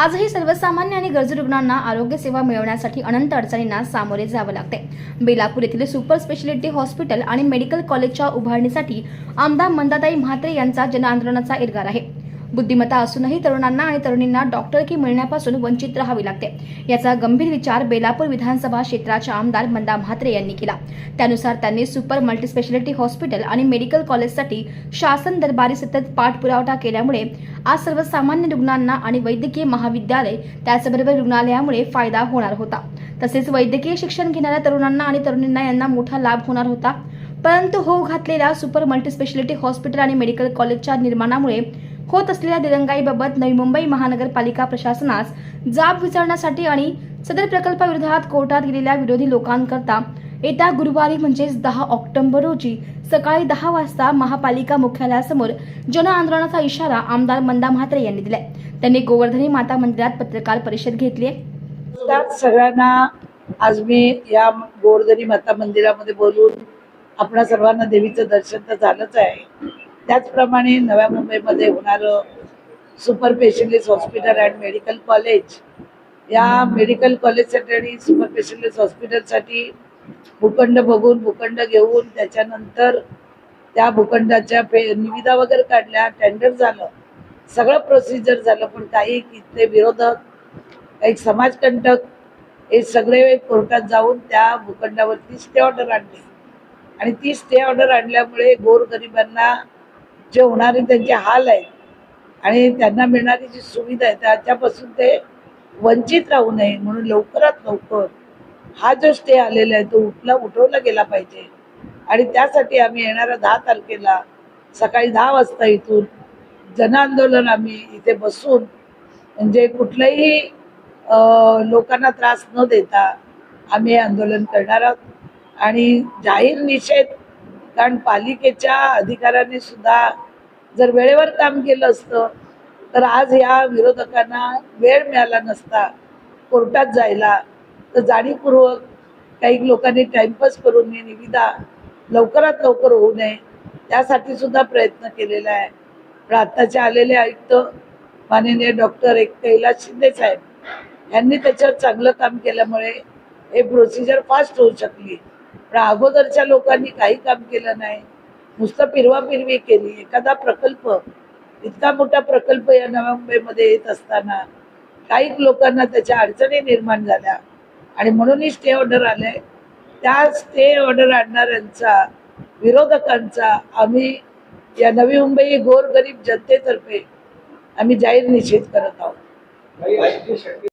आजही सर्वसामान्य आणि गरजू रुग्णांना आरोग्य सेवा मिळवण्यासाठी अनंत अडचणींना सामोरे जावं लागते. बेलापूर येथील सुपर स्पेशालिटी हॉस्पिटल आणि मेडिकल कॉलेजच्या उभारणीसाठी आमदार मंदाताई म्हात्रे यांचा जनआंदोलनाचा इरगार आहे. बुद्धिमत्ता असूनही तरुणांना आणि तरुणींना डॉक्टरकी मिळण्यापासून वंचित राहावी लागते. याचा गंभीर विचार बेलापूर विधानसभा क्षेत्राच्या आमदार मंदा म्हात्रे यांनी केला. त्यानुसार त्यांनी सुपर मल्टीस्पेशालिटी हॉस्पिटल आणि मेडिकल कॉलेजसाठी शासन दरबारी सतत पाठपुरावठा केल्यामुळे आज सर्वसामान्य रुग्णांना आणि वैद्यकीय महाविद्यालय त्याचबरोबर रुग्णालयामुळे फायदा होणार होता. तसेच वैद्यकीय शिक्षण घेणाऱ्या तरुणांना आणि तरुणींना यांना मोठा लाभ होणार होता. परंतु हो घातलेल्या सुपर मल्टीस्पेशालिटी हॉस्पिटल आणि मेडिकल कॉलेजच्या निर्माणामुळे होत असलेल्या दिरंगाईबाबत नवी मुंबई महानगरपालिका प्रशासनास जाब विचारण्यासाठी आणि सदर प्रकल्पाविरोधात कोर्टात गेलेल्या विरोधी लोकांकरता येत्या गुरुवारी म्हणजेच दहा ऑक्टोबर रोजी सकाळी दहा वाजता महापालिका मुख्यालयासमोर जन आंदोलनाचा इशारा आमदार मंदा म्हात्रे यांनी दिलाय. त्यांनी गोवर्धनी माता मंदिरात पत्रकार परिषद घेतली आहे. सगळ्यांना आज मी या गोवर्धनी माता मंदिरामध्ये बोलून आपल्या सर्वांना देवीचं दर्शन तर झालंच आहे. त्याचप्रमाणे नव्या मुंबईमध्ये होणारं super specialist hospital and medical college. या मेडिकल कॉलेजसाठी आणि सुपर स्पेशलिस्ट हॉस्पिटलसाठी भूखंड बघून भूखंड घेऊन त्याच्यानंतर त्या भूखंडाच्या पे निविदा वगैरे काढल्या टेंडर झालं. सगळं प्रोसिजर झालं पण काही इथले विरोधक काही समाजकंटक हे सगळे कोर्टात जाऊन त्या भूखंडावरती स्टे ऑर्डर आणली. आणि ती स्टे ऑर्डर आणल्यामुळे गोरगरिबांना जे होणारे त्यांचे हाल आहेत. आणि त्यांना मिळणारी जी सुविधा आहे त्याच्यापासून ते वंचित राहू नये म्हणून लवकरात लवकर हा जो स्टे आलेला आहे तो उठला उठवला गेला पाहिजे. आणि त्यासाठी आम्ही येणाऱ्या दहा तारखेला सकाळी दहा वाजता इथून जनआंदोलन आम्ही इथे बसून म्हणजे कुठल्याही लोकांना त्रास न देता आम्ही आंदोलन करणार आहोत. आणि जाहीर निषेध कारण पालिकेच्या अधिकाऱ्यांनी सुद्धा जर वेळेवर काम केलं असतं तर आज या विरोधकांना वेळ मिळाला नसता कोर्टात जायला. तर जाणीवपूर्वक काही लोकांनी टाइमपास करून ही निविदा लवकरात लवकर होऊ नये त्यासाठी सुद्धा प्रयत्न केलेला आहे. पण आत्ताचे आलेले आयुक्त माननीय डॉक्टर एक कैलास शिंदे साहेब यांनी त्याच्यावर चांगलं काम केल्यामुळे हे प्रोसिजर फास्ट होऊ शकली. पण अगोदरच्या लोकांनी काही काम केलं नाही. नुसतं पिरवापिरवी केली. एखादा प्रकल्प इतका मोठा प्रकल्प या नव्या मुंबईमध्ये येत असताना काही लोकांना त्याच्या अडचणी निर्माण झाल्या. आणि म्हणूनही स्टे ऑर्डर आले. त्या स्टे ऑर्डर आणणाऱ्यांचा विरोधकांचा आम्ही या नवी मुंबई गोरगरीब जनतेतर्फे आम्ही जाहीर निषेध करत आहोत.